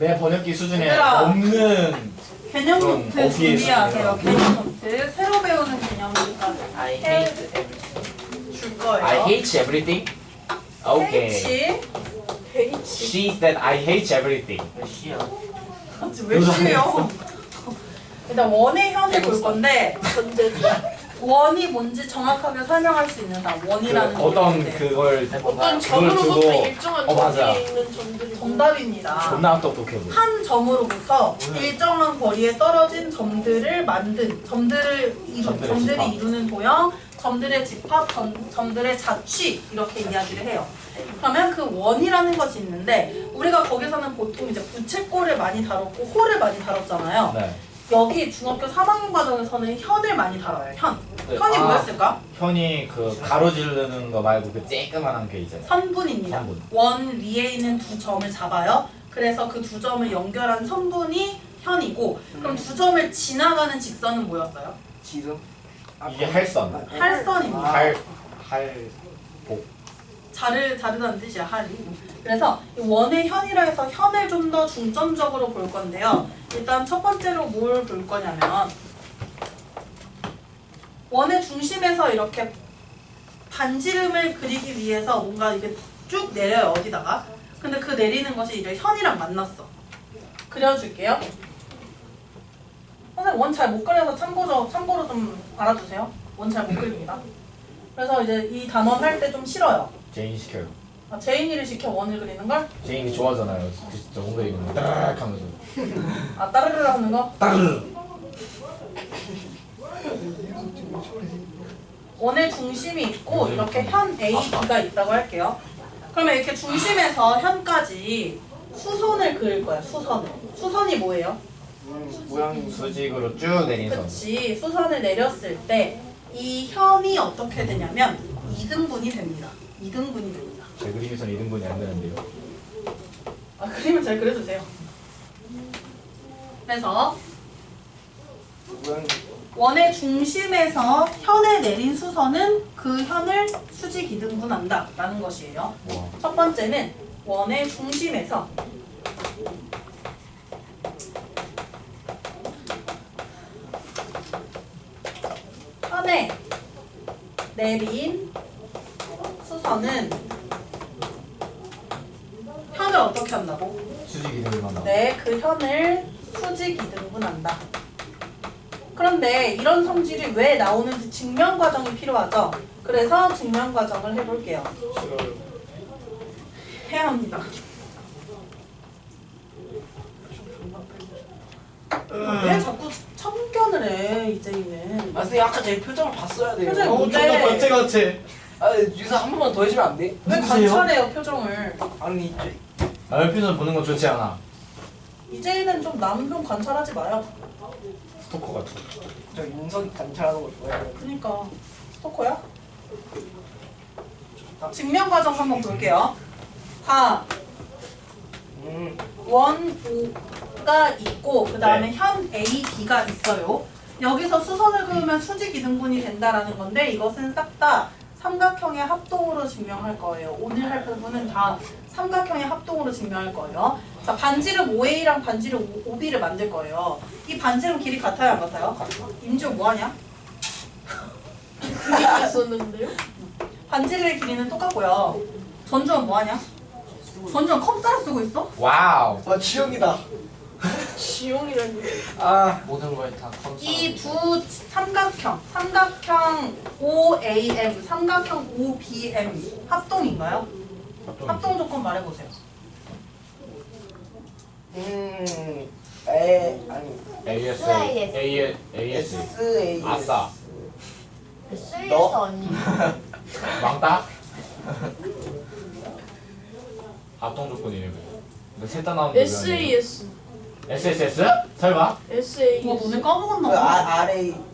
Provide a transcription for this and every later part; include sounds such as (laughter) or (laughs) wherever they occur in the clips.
내 번역기 수준에 얘들아. 없는 개념 그럼 노트 어디에 준비하세요. 있어요? 개념 노트 새로 배우는 개념 노트 I hate everything 줄 거예요. I hate everything. Okay. H H She said I hate everything. 몇 시야? 왜 쉬요? 일단 원의 현을 볼 건데 전제주 원이 뭔지 정확하게 설명할 수 있는 다그 원이라는 어떤 건데. 그걸 어떤 그걸 점으로부터 두고 일정한 어, 맞아. 점이 있는 점들이 정답입니다. 존나 똑똑해 보여. 한 점으로부터 일정한 거리에 떨어진 점들을 만든 점들을 이루 점들의 점들이 집합. 이루는 도형, 점들의 집합, 점, 점들의 자취 이렇게 이야기를 해요. 그러면 그 원이라는 것이 있는데 우리가 거기서는 보통 이제 부채꼴을 많이 다뤘고 홀을 많이 다뤘잖아요. 네. 여기 중학교 3학년 과정에서는 현을 많이 다뤄요. 현. 네. 현이 아. 뭐였을까? 현이 그 가로지르는 거 말고 그 쬐끄만한 게 있잖아요. 선분입니다. 선분. 원 위에 있는 두 점을 잡아요. 그래서 그 두 점을 연결한 선분이 현이고 그럼 두 점을 지나가는 직선은 뭐였어요? 지름? 이게 할선. 할선입니다. 할, 할, 자를 자르다는 뜻이야 할이. 그래서 이 원의 현이라 해서 현을 좀 더 중점적으로 볼 건데요. 일단 첫 번째로 뭘 볼 거냐면 원의 중심에서 이렇게 반지름을 그리기 위해서 뭔가 이게 쭉 내려요 어디다가. 근데 그 내리는 것이 이제 현이랑 만났어. 그려줄게요. 선생님 원 잘 못 그려서 참고로 참고로 좀 알아두세요. 원 잘 못 그립니다. 그래서 이제 이 단원 할 때 좀 싫어요. 제인 시켜요. 아, 제인이를 시켜 원을 그리는 걸? 제인이 좋아하잖아요. 그 진짜 뭔가 이거 뭐 따르륵 하면서. 아 따르르 하는 거? 따르륵. 원의 중심이 있고 이렇게 현 A, B가 있다고 할게요. 그러면 이렇게 중심에서 현까지 수선을 그릴 거야. 수선을. 수선이 뭐예요? 음, 모양이 수직으로 쭉 내린 선. 그치. 수선을 내렸을 때 이 현이 어떻게 되냐면 이등분이 됩니다. 이등분이 됩니다. 제 그림에서는 이 등분이 안 되는데요. 아 그림을 잘 그려주세요. 그래서 원의 중심에서 현에 내린 수선은 그 현을 수직 이등분한다 라는 것이에요. 와. 첫 번째는 원의 중심에서 현에 내린 수선은 현을 어떻게 한다고? 수직 이등분만 나와. 네, 그 현을 수직 이등분한다. 그런데 이런 성질이 왜 나오는지 증명 과정이 필요하죠. 그래서 증명 과정을 해볼게요. 해야 합니다. 왜 자꾸 참견을 해 이제는? 아 선생님 아까 제 표정을 봤어야 돼요 표정이 어, 존나 뭔데? 거칠거칠. 아 유사 한 번만 더 해주면 안 돼? 왜 누구세요? 관찰해요 표정을? 아니 이제 아, 옆에서 보는 건 좋지 않아. 이제는 좀 남편 관찰하지 마요. 스토커 같은. 저 윤석이 관찰하는 거 좋아해요 그니까 스토커야? 증명 과정 한번 볼게요. 다음 원, 오가 있고 그 다음에 현 A, B가 있어요. 여기서 수선을 그으면 수직 이등분이 된다라는 건데 이것은 싹 다 삼각형의 합동으로 증명할 거예요. 오늘 할 부분은 다 삼각형의 합동으로 증명할 거예요. 자, 반지름 OA랑 반지름 OB를 만들 거예요. 이 반지름 길이 같아요, 안 같아요? 임지호 뭐하냐? 있었는데요? 반지름의 길이는 똑같고요. 전주은 뭐하냐? 전주은 컴퓨터 쓰고 있어? 와우. 아 지영이다 지용이라는 게아 모든 걸다 검사 이두 삼각형, 삼각형 OAM, 삼각형 OBM 합동인가요? 합동 조건 말해보세요. 음 에 아니 AS. SIS. AS. AS. S A 아싸. SES 너? 언니. (laughs) 왕따? 합동 조건이네. 근데 셋다 나오는데 왜안 돼? SAS SSS? 설마? SAS 와, 너네 까먹었나 그 봐. 아, R A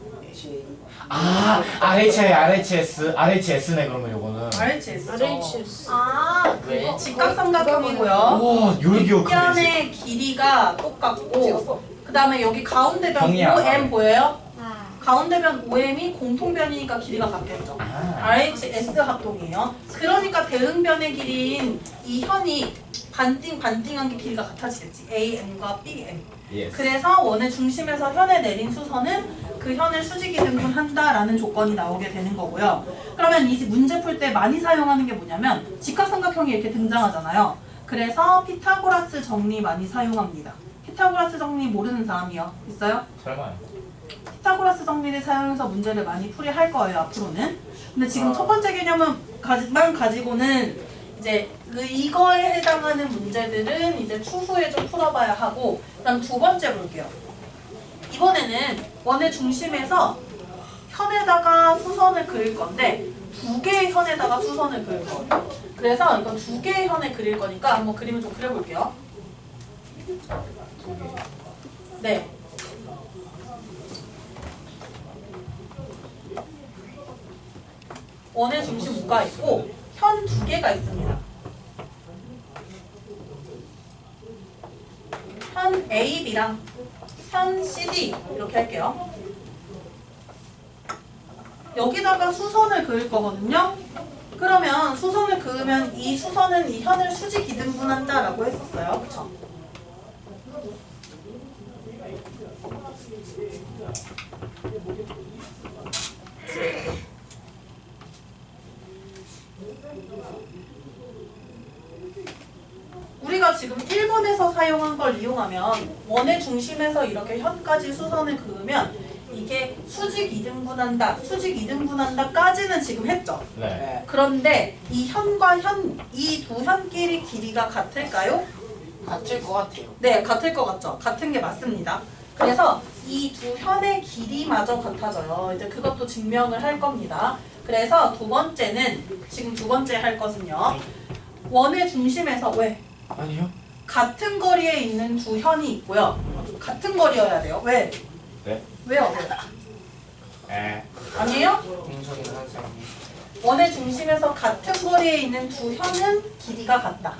아, RHA, RHS, RHS네 그러면 요거는. RHS. RHS 아, 왜? 그거. 직각삼각형이고요. 와, 요리 기억하네. 편의 길이가 똑같고, 그 다음에 여기 가운데 변 형이야. OM 보여요? 아. 가운데 변 OM이 공통변이니까 길이가 같겠죠. 아. RHS 합동이에요. 그러니까 대응변의 길이인 이 현이 반띵 반띵한 게 길이가 같아지겠지. AM과 BM. 예스. 그래서 원의 중심에서 현에 내린 수선은 그 현을 수직이 등분한다라는 조건이 나오게 되는 거고요. 그러면 이 문제 풀 때 많이 사용하는 게 뭐냐면 직각삼각형이 이렇게 등장하잖아요. 그래서 피타고라스 정리 많이 사용합니다. 피타고라스 정리 모르는 사람이요? 있어요? 설마요. 피타고라스 정리를 사용해서 문제를 많이 풀이할 거예요 앞으로는. 근데 지금 아. 첫 번째 개념은 가지만 가지고는 이제 그 이거에 해당하는 문제들은 이제 추후에 좀 풀어봐야 하고 그다음 두 번째 볼게요. 이번에는 원의 중심에서 현에다가 수선을 그릴 건데 두 개의 현에다가 수선을 그릴 거예요. 그래서 이건 두 개의 현에 그릴 거니까 한번 그림을 좀 그려볼게요. 네. 원의 중심 U가 있고 현 두 개가 있습니다. 현 A, B랑 현 CD 이렇게 할게요. 여기다가 수선을 그을 거거든요. 그러면 수선을 그으면 이 수선은 이 현을 수직 이등분한다라고 했었어요. 그쵸? 우리가 지금 1번에서 사용한 걸 이용하면 원의 중심에서 이렇게 현까지 수선을 그으면 이게 수직 이등분한다, 수직 이등분한다까지는 지금 했죠. 네. 네. 그런데 이 현과 현, 이 두 현끼리 길이가 같을까요? 같을 것 같아요. 네, 같을 것 같죠. 같은 게 맞습니다. 그래서 이 두 현의 길이마저 같아져요. 이제 그것도 증명을 할 겁니다. 그래서 두 번째는 지금 두 번째 할 것은요. 원의 중심에서 왜? 아니요. 같은 거리에 있는 두 현이 있고요. 같은 거리여야 돼요. 왜? 네. 왜요? 에. 아니에요? 원의 중심에서 같은 거리에 있는 두 현은 길이가 같다.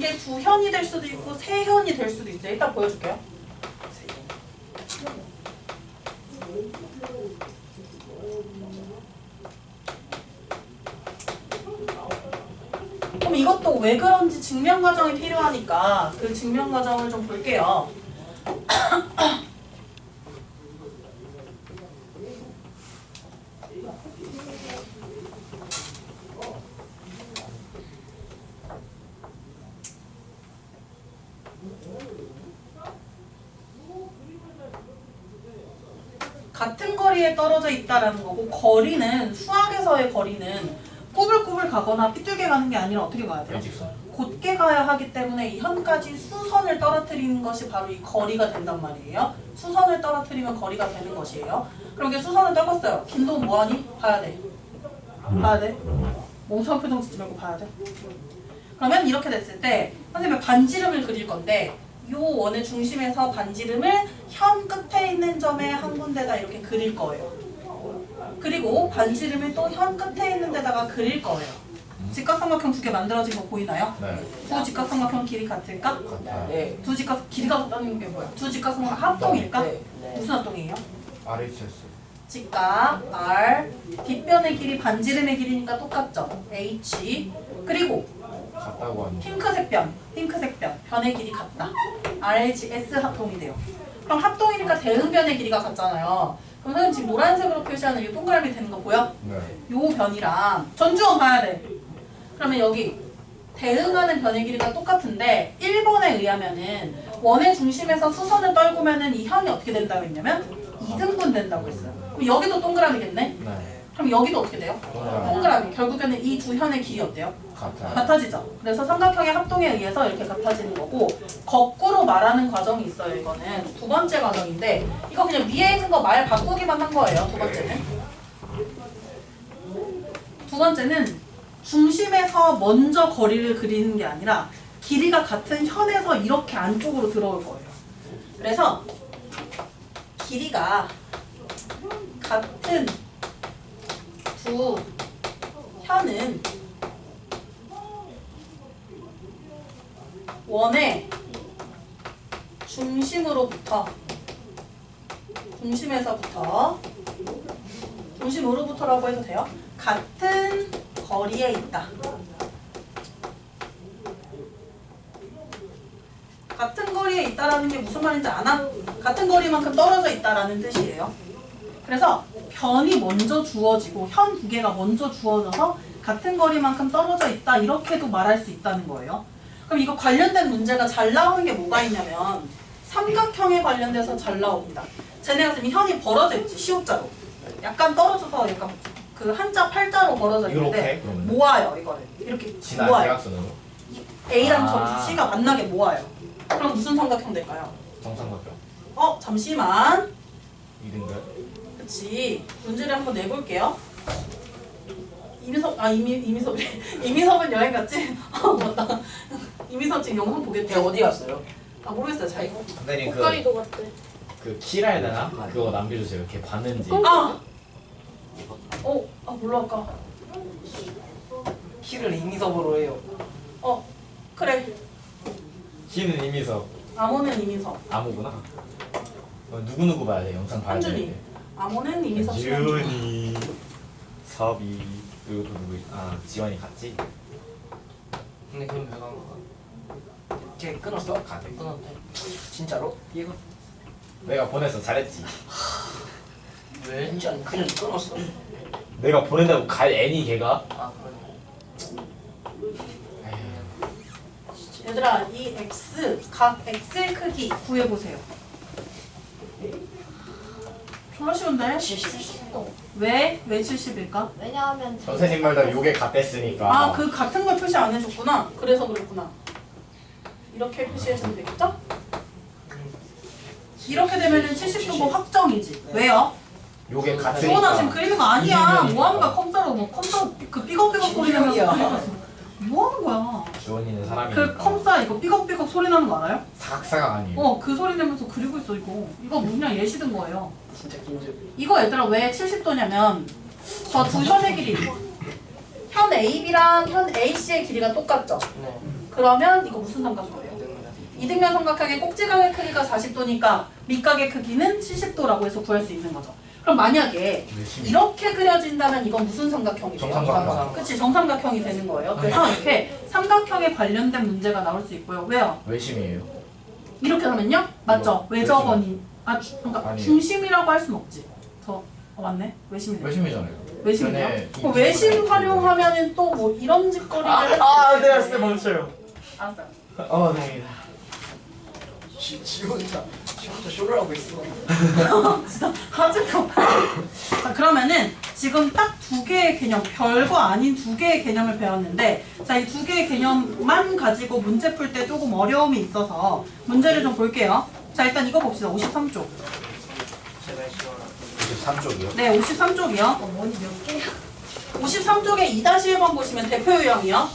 이게 두 현이 될 수도 있고 세 현이 될 수도 있어요. 이따 보여줄게요. 그럼 이것도 왜 그런지 증명 과정이 필요하니까 그 증명 과정을 좀 볼게요. 같은 거리에 떨어져 있다라는 거고 거리는 수학에서의 거리는 꾸불꾸불 가거나 삐뚤게 가는 게 아니라 어떻게 가야 돼요? 곧게 가야 하기 때문에 이 현까지 수선을 떨어뜨리는 것이 바로 이 거리가 된단 말이에요. 수선을 떨어뜨리면 거리가 되는 것이에요. 그럼 이게 수선을 떨궜어요. 김도훈 뭐하니? 봐야 돼. 봐야 돼. 멍청한 표정 짓지 말고 봐야 돼. 그러면 이렇게 됐을 때 선생님이 반지름을 그릴 건데 요 원의 중심에서 반지름을 현 끝에 있는 점에 한 군데다 이렇게 그릴 거예요. 그리고 반지름을 또 현 끝에 있는 데다가 그릴 거예요. 직각삼각형 두 개 만들어진 거 보이나요? 네. 두 직각삼각형 길이 같을까? 네. 두 직각 길이가 같다는 게 뭐야? 두 직각삼각형 합동일까? 네. 네. 무슨 합동이에요? RHS. 직각 R 뒷변의 길이 반지름의 길이니까 똑같죠? H 그리고 같다고 하니까. 핑크색 변, 핑크색 변, 변의 길이 같다. RHS 합동이 돼요. 그럼 합동이니까 대응변의 길이가 같잖아요. 그럼 선생님 지금 노란색으로 표시하는 이 동그라미 되는 거 보여? 네. 요 변이랑 전주원 봐야 돼. 그러면 여기 대응하는 변의 길이가 똑같은데 1번에 의하면은 원의 중심에서 수선을 떨구면은 이 현이 어떻게 된다고 했냐면 2등분 된다고 했어요. 그럼 여기도 동그라미겠네? 네. 그럼 여기도 어떻게 돼요? 동그라미. 동그라미. 결국에는 이 두 현의 길이 어때요? 같아요. 같아 지죠. 그래서 삼각형의 합동에 의해서 이렇게 같아지는 거고 거꾸로 말하는 과정이 있어요. 이거는 두 번째 과정인데 이거 그냥 위에 있는 거 말 바꾸기만 한 거예요. 두 번째는 두 번째는 중심에서 먼저 거리를 그리는 게 아니라 길이가 같은 현에서 이렇게 안쪽으로 들어올 거예요. 그래서 길이가 같은 두 현은 원의 중심으로부터 중심에서부터 중심으로부터라고 해도 돼요. 같은 거리에 있다. 같은 거리에 있다라는 게 무슨 말인지 아나? 같은 거리만큼 떨어져 있다라는 뜻이에요. 그래서 변이 먼저 주어지고 현 두 개가 먼저 주어져서 같은 거리만큼 떨어져 있다 이렇게도 말할 수 있다는 거예요. 그럼 이거 관련된 문제가 잘 나오는 게 뭐가 있냐면 삼각형에 관련돼서 잘 나옵니다. 쟤네가 지금 현이 벌어져 있지 시옷자로. 약간 떨어져서 약간 그 한자 팔자로 벌어져 있는데 이렇게 모아요 이거를 이렇게 지나 모아요. 대각선으로 A랑 아. 저 C가 만나게 모아요. 그럼 무슨 삼각형 될까요? 정삼각형 어 잠시만. 2등급 그치 문제를 한번 내볼게요. 이미섭 아 이미 이미섭 (laughs) 이미섭은 여행 갔지? (laughs) 어 맞다. 이미섭 지금 영상 보겠대. 걔 어디 갔어요? 아 모르겠어요 잘. 선생님 그, 홋카이도 갔대. 그 키라 해야 되나? 그거 남겨주세요 걔 봤는지 아. 어, 아 몰라 아까. 키를 이미섭으로 해요. 어, 그래. 키는 이미서 암호는 이미섭. 아무구나 어, 누구누구 봐야 돼 영상 봐야 한준이. 돼 암호는 이미섭 시간. 지훈이 섭이 그리고 또 누구 있- 아 지원이 갔지? 근데 그럼 배가 안 가. 걔 끊었어? 가대 끊었대. 진짜로? 이거 내가 보내서 잘했지 왜? 진짜 그냥 끊었어. 내가 보낸다고 갈 애니 걔가? 아 그러네. 얘들아, 이 x 각 x의 크기 구해 보세요. 졸라 쉬운데? 70도. 왜? 왜 70일까? 왜냐하면 선생님 말대로 요게 갓됐으니까 아, 그 같은 걸 표시 안 해줬구나. 그래서 그랬구나. 이렇게 표시해주면 되겠죠? 이렇게 되면은 70도고 확정이지. 왜요? 요게 수원아 같으니까 지금 그리는 거 아니야. 뭐 하는 거야? 컴퓨터로 뭐 컴퓨터 그 삐걱삐걱 소리. 그리고 있어. 뭐 하는 거야? 주원이는 사람이니까 그 컴싸 이거 삐걱삐걱 소리 나는 거 알아요? 사각사각 아니에요 어, 그 소리 내면서 그리고 있어 이거. 이거 그냥 예시 든 거예요. 진짜 김주. 이거 얘들아 왜 70도 냐면 저 두 현의 길이 현 AB랑 현 AC의 길이가 똑같죠? 네. 그러면 이거 무슨 삼각형이에요? 이등변 삼각형의 꼭지각의 크기가 40도니까 밑각의 크기는 70도라고 해서 구할 수 있는 거죠. 그럼 만약에 열심히 이렇게 그려진다면 이건 무슨 삼각형이에요? 정삼각형 그치 정삼각형이 되는 거예요. 그래서 이렇게 삼각형에 관련된 문제가 나올 수 있고요. 왜요? 외심이에요 이렇게 하면요? 맞죠? 뭐, 외접원이 아 주, 그러니까 아니에요. 중심이라고 할순 없지. 저 어, 맞네. 외심이네. 외심이잖아요 외심이요? 전에 이그 외심 친구가 활용하면은 또 뭐 이런 짓거리를 할아 내가 진짜 멈춰요 알았어요. 어 다행이다 지, 지 혼자 지 혼자 쇼를 하고 있어. (laughs) 진짜 하지 마. 자 그러면은 지금 딱 두 개의 개념, 별거 아닌 두 개의 개념을 배웠는데 자 이 두 개의 개념만 가지고 문제 풀 때 조금 어려움이 있어서 문제를 좀 볼게요. 자 일단 이거 봅시다. 53쪽. 제발 시원하. 23쪽이요? 네, 53쪽이요. 원이 몇 개야? 53쪽에 2-1번 보시면 대표 유형이요.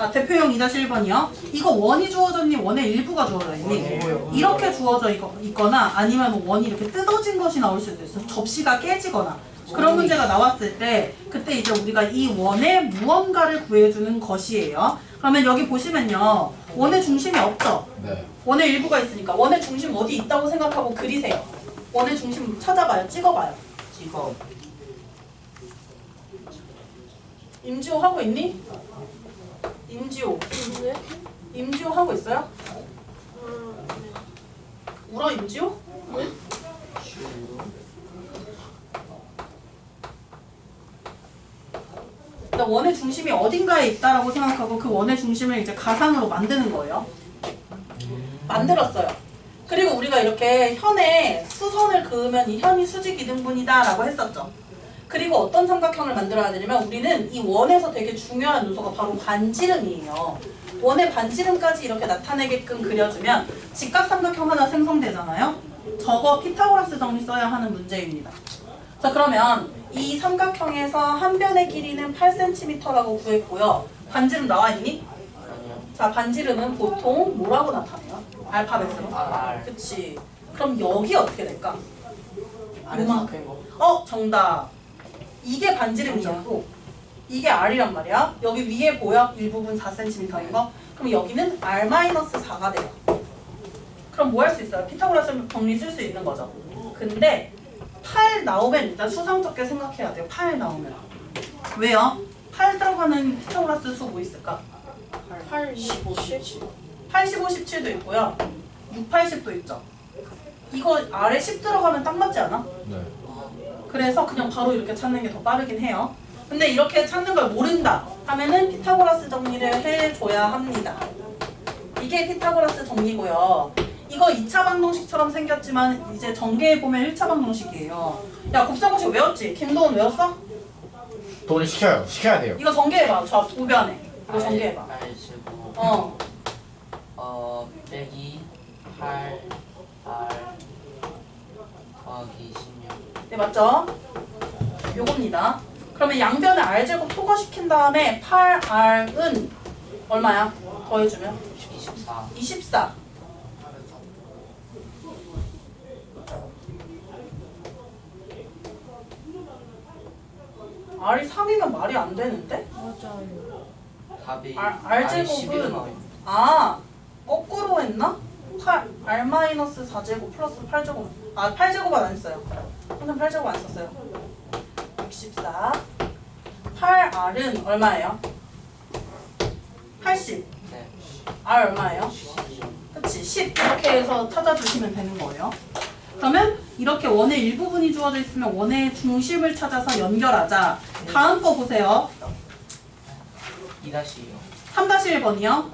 아, 대표 유형 2-1번이요. 이거 원이 주어졌니? 원의 일부가 주어져 있니? 이렇게 주어져 있거, 있거나 아니면 원이 이렇게 뜯어진 것이 나올 수도 있어. 접시가 깨지거나. 그런 문제가 나왔을 때 그때 이제 우리가 이 원의 무언가를 구해주는 것이에요. 그러면 여기 보시면요. 원의 중심이 없죠? 네 원의 일부가 있으니까 원의 중심 어디 있다고 생각하고 그리세요. 원의 중심 찾아봐요. 찍어봐요. 이거 임지호 하고 있니? 임지호. 네? 임지호 하고 있어요? 아, 네. 울어 임지호? 나 원의 중심이 어딘가에 있다라고 생각하고 그 원의 중심을 이제 가상으로 만드는 거예요. 만들었어요. 그리고 우리가 이렇게 현에 수선을 그으면 이 현이 수직 이등분이다라고 했었죠. 그리고 어떤 삼각형을 만들어야 되냐면 우리는 이 원에서 되게 중요한 요소가 바로 반지름이에요. 원의 반지름까지 이렇게 나타내게끔 그려주면 직각삼각형 하나 생성되잖아요. 저거 피타고라스 정리 써야 하는 문제입니다. 자 그러면 이 삼각형에서 한 변의 길이는 8cm라고 구했고요. 반지름 나와 있니? 자 반지름은 보통 뭐라고 나타내요? 알파벳으로. 아, 알. 그치. 그럼 여기 어떻게 될까? 아래서. 어 정답. 이게 반지름이었고 이게 R이란 말이야. 여기 위에 보여? 일부분 4cm인 거. 그럼 여기는 R-4가 돼요. 그럼 뭐 할 수 있어요? 피타고라스 정리 쓸 수 있는 거죠. 근데 8 나오면 일단 수상쩍게 생각해야 돼요. 8 나오면. 왜요? 8 들어가는 피타고라스 수 뭐 있을까? 8, 15, 17. 85, 17도 있고요. 6, 80도 있죠. 이거 아래 10 들어가면 딱 맞지 않아? 네. 그래서 그냥 바로 이렇게 찾는 게 더 빠르긴 해요. 근데 이렇게 찾는 걸 모른다 하면은 피타고라스 정리를 해줘야 합니다. 이게 피타고라스 정리고요. 이거 2차 방정식처럼 생겼지만 이제 전개해 보면 1차 방정식이에요. 야 곱셈공식 외웠지? 김도훈 외웠어? 돈을 시켜요. 시켜야 돼요. 이거 전개해봐. 저 우변에. 이거 전개해봐. 85. 어. 어, 빼기 8, R 더하기 16. 네 맞죠? 요겁니다. 그러면 양변을 R제곱 소거시킨 다음에 8R은 얼마야? 더해주면 24. 24. R이 3이면 말이 안 되는데? 맞아요. 답이 R- R제곱은 11로 나와요. 아, 거꾸로 했나? 8, R-4제곱 플러스 8제곱. 아, 8제곱은 안 했어요. 선생님 8제곱 안 썼어요. 64. 8R은 얼마예요? 80. 네. R 얼마예요? 16. 그치 10 이렇게 해서 찾아주시면 되는 거예요 그러면 이렇게 원의 일부분이 주어져 있으면 원의 중심을 찾아서 연결하자 다음 거 보세요 2-2요. 3-1번이요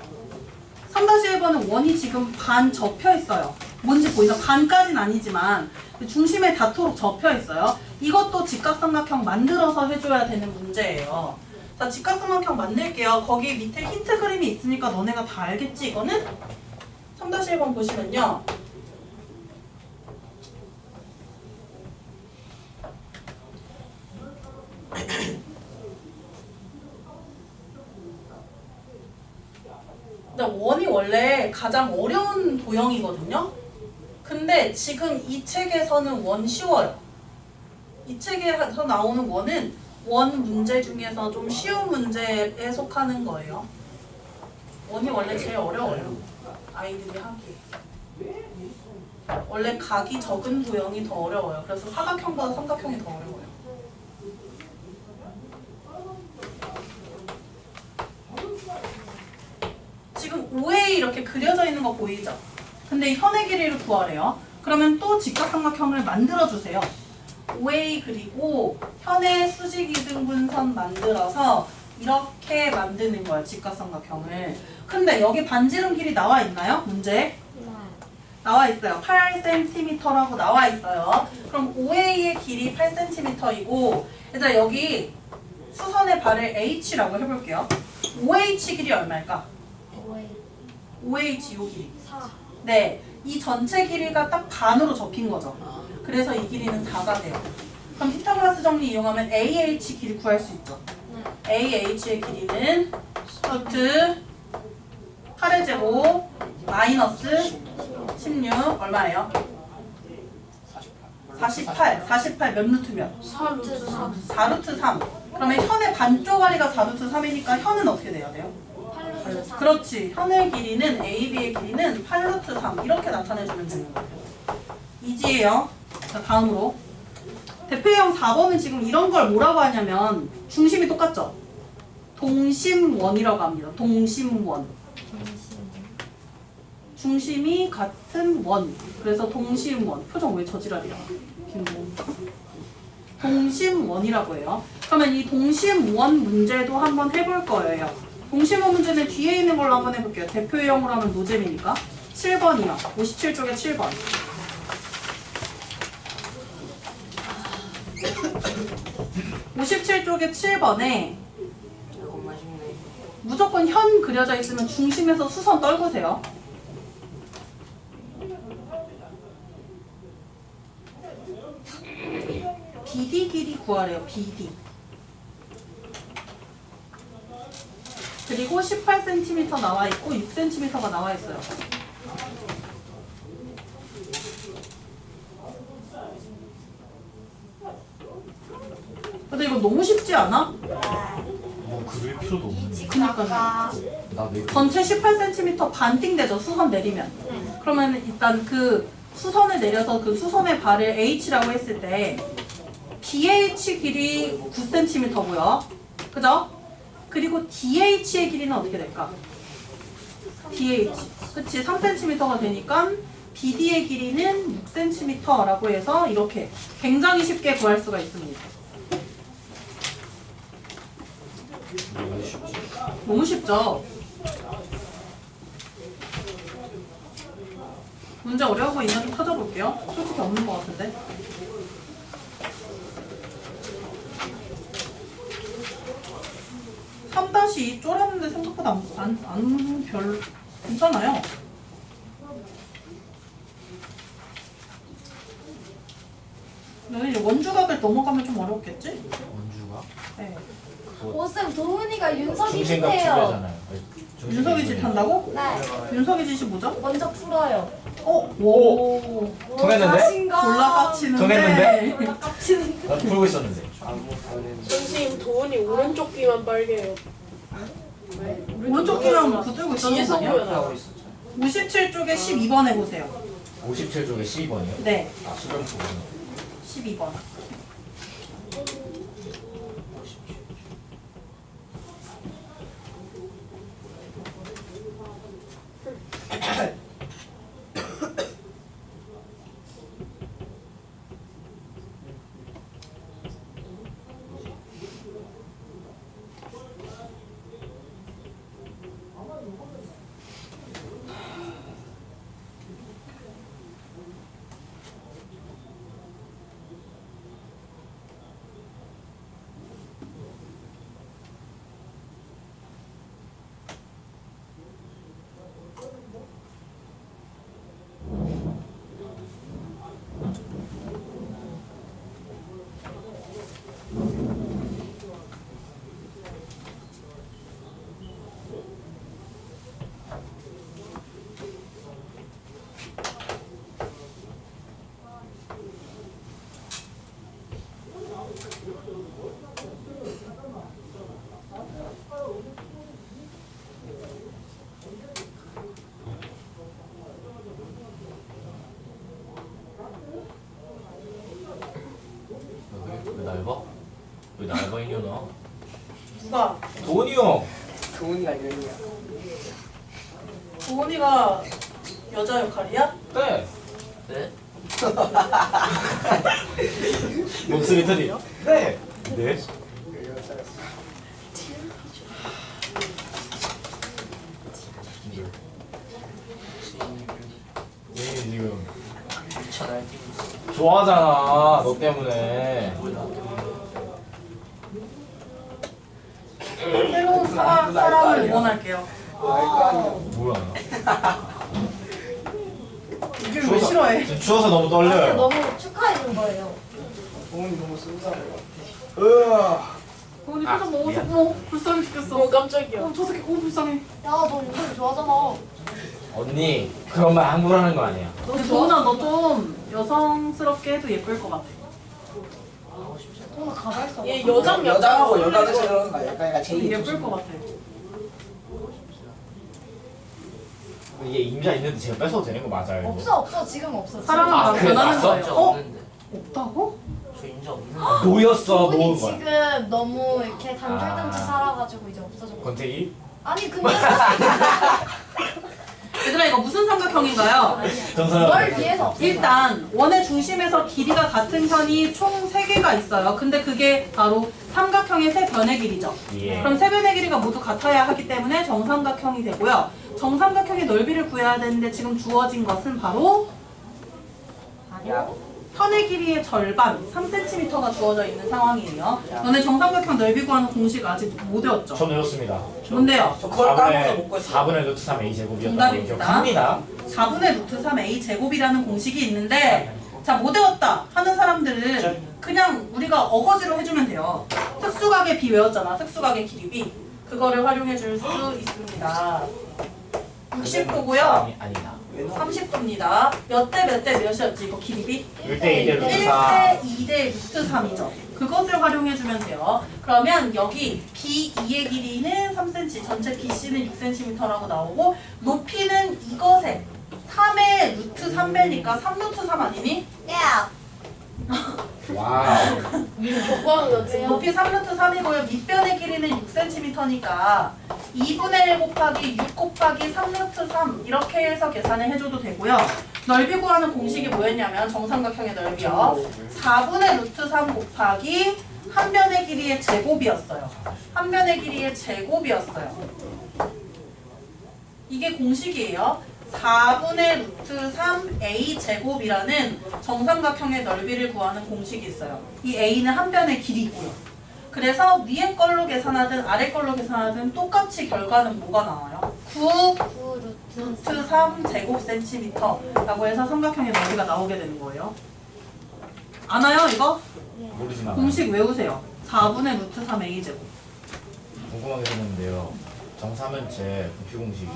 3-1번은 원이 지금 반 접혀 있어요. 뭔지 보이죠? 반까지는 아니지만 중심에 닿도록 접혀 있어요. 이것도 직각삼각형 만들어서 해줘야 되는 문제예요. 자 직각삼각형 만들게요. 거기 밑에 힌트 그림이 있으니까 너네가 다 알겠지? 이거는? 3-1번 보시면요 근데 원이 원래 가장 어려운 도형이거든요. 근데 지금 이 책에서는 원 쉬워요. 이 책에서 나오는 원은 원 문제 중에서 좀 쉬운 문제에 속하는 거예요. 원이 원래 제일 어려워요. 아이들이 하기. 원래 각이 적은 도형이 더 어려워요. 그래서 사각형보다 삼각형이 더 어려워요. 지금 5에 이렇게 그려져 있는 거 보이죠? 근데 현의 길이를 구하래요. 그러면 또 직각삼각형을 만들어 주세요. 5A 그리고 현의 수직 이등분선 만들어서 이렇게 만드는 거야 직각삼각형을. 근데 여기 반지름 길이 나와 있나요? 문제? 나와 있어요. 8cm라고 나와 있어요. 그럼 5A의 길이 8cm이고 얘들아 여기 수선의 발을 H라고 해볼게요. 5H 길이 얼마일까? 5H 요 길이. 4. 네, 이 전체 길이가 딱 반으로 접힌 거죠. 그래서 이 길이는 4가 돼요. 그럼 피타고라스 정리 이용하면 AH 길이 구할 수 있죠. AH의 길이는 루트 8의 제곱 마이너스 16 얼마예요? 48. 48. 48몇 루트 몇? 4루트 3. 4루트 3. 그러면 현의 반쪽 아리가 4루트 3이니까 현은 어떻게 돼야 돼요? 8루트 3. 그렇지. 현의 길이는 AB의 길이는 8루트 3 이렇게 나타내주면 되는 거예요. 이지예요. 자 다음으로 대표형 4번은 지금 이런 걸 뭐라고 하냐면 중심이 똑같죠? 동심원이라고 합니다. 동심원. 중심이 같은 원. 그래서 동심원. 표정 왜 저지랄이야? 동심원이라고 해요. 그러면 이 동심원 문제도 한번 해볼 거예요. 동심원 문제는 뒤에 있는 걸로 한번 해볼게요. 대표형으로 하면 노잼이니까. 7번이요. 57쪽에 7번. (57쪽에) 7번에 조금만 쉽네. 무조건 현 그려져 있으면 중심에서 수선 떨구세요. BD 길이 구하래요. BD. 그리고 18cm 나와 있고 6cm가 나와 있어요. 이거 너무 쉽지 않아? 뭐 그릴 필요도 없는데. 그니까요. 나왜 전체 18cm 반띵 되죠 수선 내리면 그러면 일단 그 수선을 내려서 그 수선의 발을 H라고 했을 때 BH 길이 9cm고요 그죠? 그리고 DH의 길이는 어떻게 될까? DH 그치 3cm가 되니까 BD의 길이는 6cm라고 해서 이렇게 굉장히 쉽게 구할 수가 있습니다 너무 쉽죠? 문제 있나 좀 찾아볼게요. 솔직히 없는 것 같은데. 삼 다시 쫄았는데 생각보다 안, 안, 안 별, 괜찮아요. 너는 이제 원주각을 넘어가면 좀 어렵겠지? 원주가? 네. 오쌤 도훈이가 윤석이 중심각 짓해요. 아니, 중심각 윤석이 짓. 한다고? 네. 윤석이 짓이 뭐죠? 먼저 풀어요. 어? 오. 통했는데? 자신감. 졸라 깝치는데. 정했는데? 졸라 깝치는데. 나 풀고 있었는데. 도훈이 오른쪽 귀만 빨개요. 오른쪽 귀랑 붙들고 있었는 거 뒤에서 아니야? 보여요. 하고 있었죠. 57쪽에 12번 해보세요. 57쪽에 12번이요? 네, 아, 수정 부분. 12번. 왜, 왜 날봐? 왜 날봐 이년아? 누가? 도훈이 형! 도훈이가 이런이야. 도훈이가 여자 역할이야? 네! 네? (laughs) 목소리 들이 네! 네? 네 지금. 좋아하잖아 너 때문에 새로운 사, 사람을 응원할게요. 뭐야 이게 왜 싫어해? 지금 추워서 너무 떨려요 너무 축하해준 거예요. 도훈이 너무 쏜살해요. 도훈이 표정 너무 어머 불쌍해 죽겠어. 어 깜짝이야. 어, 저 새끼 너무 불쌍해. 야, 너 윤석이 좋아하잖아. 언니 그런 말 함부로 하는 거 아니야 근데 도훈아 너 좀 여성스럽게 해도 예쁠 것 같아. 도훈아 가발 써. 얘 여장 여자하고 여자가 싫어하는 거야. 약간 제일 예쁠 것 같아. 이게 임자 있는데 제가 뺏어도 되는 거 맞아요 이거? 없어, 없어. 지금 없어. 사랑은 아, 막 그래, 변하는? 거예요. 어? 없는데. 없다고? 저 인자 없는데. 노였어 도훈이 놓은 거야 지금 너무 이렇게 단절단절 아. 살아가지고 이제 없어졌고. 권태기? 아니, 근데 (laughs) (laughs) 얘들아 이거 무슨 삼각형인가요? 널 위해서. 일단 원의 중심에서 길이가 같은 편이 총 3개가 있어요. 근데 그게 바로 삼각형의 세 변의 길이죠. 예 그럼 세 변의 길이가 모두 같아야 하기 때문에 정삼각형이 되고요. 정삼각형의 넓이를 구해야 되는데 지금 주어진 것은 바로 야. 편의 길이의 절반, 3cm가 주어져 있는 상황이에요. 너네 정삼각형 넓이 구하는 공식 아직 못 외웠죠? 저 외웠습니다 뭔데요? 저 그걸 까먹어서 4분의, 못 갔어. 4분의 루트 3 a 제곱이었다고 정답입니다. 기억합니다 4분의 루트 3 a 제곱이라는 공식이 있는데 자 못 외웠다 하는 사람들은 그냥 우리가 어거지로 해주면 돼요. 특수각의 비 외웠잖아. 특수각의 길이 그거를 활용해 줄 수 있습니다. 69고요. 아니, 아니다 30도입니다. 몇 대 몇 대 몇이었지? 이거 길이? 1대 2대 루트 4 1대 2대 루트 3이죠. 그것을 활용해주면 돼요. 그러면 여기 B2의 길이는 3cm, 전체 BC는 6cm라고 나오고 높이는 이것에 3의 루트 3배니까 3루트 3 아니니? 와우 족구하는 거지. 높이 3루트 3이고요. 밑변의 길이는 6cm니까 2분의 1 곱하기 6 곱하기 3루트 3 이렇게 해서 계산을 해줘도 되고요. 넓이 구하는 공식이 뭐였냐면 정삼각형의 넓이요. 4분의 루트 3 곱하기 한 변의 길이의 제곱이었어요. 한 변의 길이의 제곱이었어요. 이게 공식이에요. 4분의 루트 3 a 제곱이라는 정삼각형의 넓이를 구하는 공식이 있어요. 이 a는 한 변의 길이고요. 그래서 위에 걸로 계산하든 아래 걸로 계산하든 똑같이 결과는 뭐가 나와요? 9 9 루트 루트 3 제곱 센티미터라고 해서 삼각형의 넓이가 나오게 되는 거예요. 아나요 이거? 않아요 공식 외우세요. 4분의 루트 3 a 제곱. 궁금하게 생겼는데요 정사면체 부피 공식이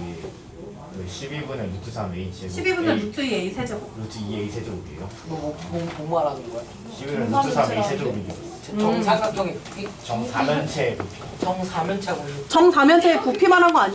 그 12분의 루트 3 a 제곱. 12분의 A- 루트 2 a 세제곱. 루트 2a 세제곱이에요. 뭐, 뭐, 뭐 말하는 거야? 12분의 루트 3 a 세제곱이죠. 정사각형의 부피 정사면체 부피. 정사면체 정사면체의 부피만 한 거 아니에요?